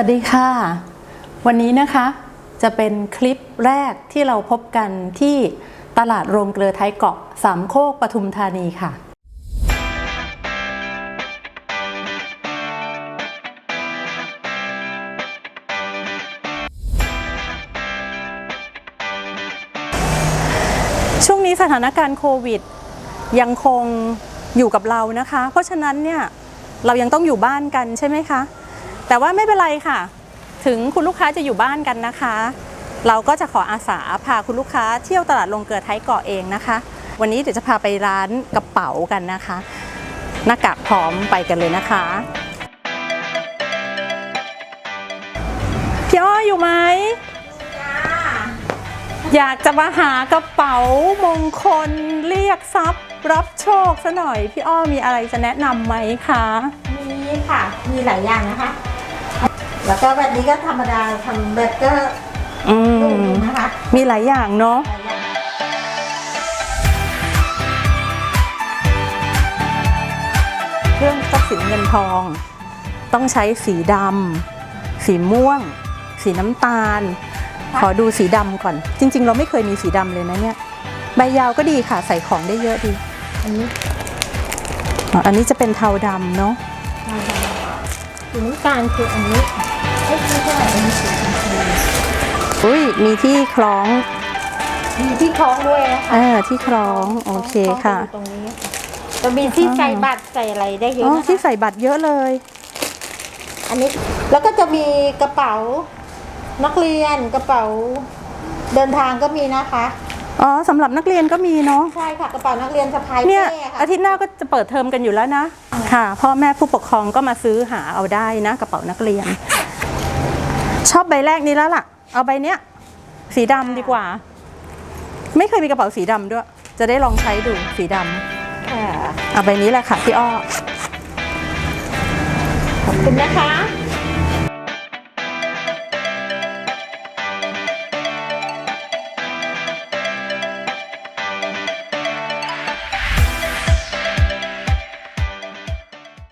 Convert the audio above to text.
วัสดีค่ะ วันนี้นะคะจะเป็นคลิปแรกที่เราพบกันที่ตลาดโรงเกลือท้ายเกาะสามโคกปทุมธานีค่ะ ช่วงนี้สถานการณ์โควิด ยังคงอยู่กับเรานะคะ เพราะฉะนั้นเนี่ยเรายังต้องอยู่บ้านกันใช่ไหมคะ แต่ว่าไม่เป็นไรค่ะ ถึงคุณลูกค้าจะอยู่บ้านกันนะคะ เราก็จะขออาสาพาคุณลูกค้าเที่ยวตลาดลงเกลือไทยเกาะเองนะคะ วันนี้เดี๋ยวจะพาไปร้านกระเป๋ากันนะคะ หน้ากากพร้อมไปกันเลยนะคะพี่อ้อยอยู่ไหมอยากจะมาหากระเป๋ามงคลเรียกทรัพย์ รับโชคซะหน่อย พี่อ้อมีอะไรจะแนะนำไหมคะ มีค่ะ มีหลายอย่างนะคะ แล้วก็แบบนี้ก็ธรรมดาทำแบบก็อืลูกมนึงนะคะมีหลายอย่างเนาะหลายอย่างเครื่องทรัพย์สินเงินทอง ต้องใช้สีดำสีม่วง สีน้ำตาล ขอดูสีดำก่อน จริง ๆ เราไม่เคยมีสีดำเลยนะเนี่ย ใบยาวก็ดีค่ะ ใส่ของได้เยอะดี อันนี้อ๋ออันนี้จะเป็นเทาดำเนาะ สีน้ำตาลคืออันนี้เอ๊ะไม่ใช่อันนี้สีน้ำตาลอุ้ยมีที่คล้องมีที่คล้องด้วยนะคะอ่าที่คล้องโอเคค่ะล้องอยู่ตรงนี้จะมีที่ใส่บัตรใส่อะไรได้เยอ๋อะอนะที่คะใส่บัตรเยอะเลย อันนี้แล้วก็จะมีกระเป๋านักเรียนกระเป๋า เดินทางก็มีนะคะ อ๋อสำหรับนักเรียนก็มีเนาะ ใช่ค่ะกระเป๋านักเรียนสะพายเนี่ย เป้ค่ะอาทิตย์หน้าก็จะเปิดเทอมกันอยู่แล้วนะ ค่ะพ่อแม่ผู้ปกครองก็มาซื้อหาเอาได้นะ กระเป๋านักเรียน ชอบใบแรกนี้แล้วล่ะ เอาใบเนี้ย สีดำดีกว่า ไม่เคยมีกระเป๋าสีดำด้วย จะได้ลองใช้ดูสีดำค่ะเอาใบนี้แหละค่ะพี่อ้อขอบคุณนะคะ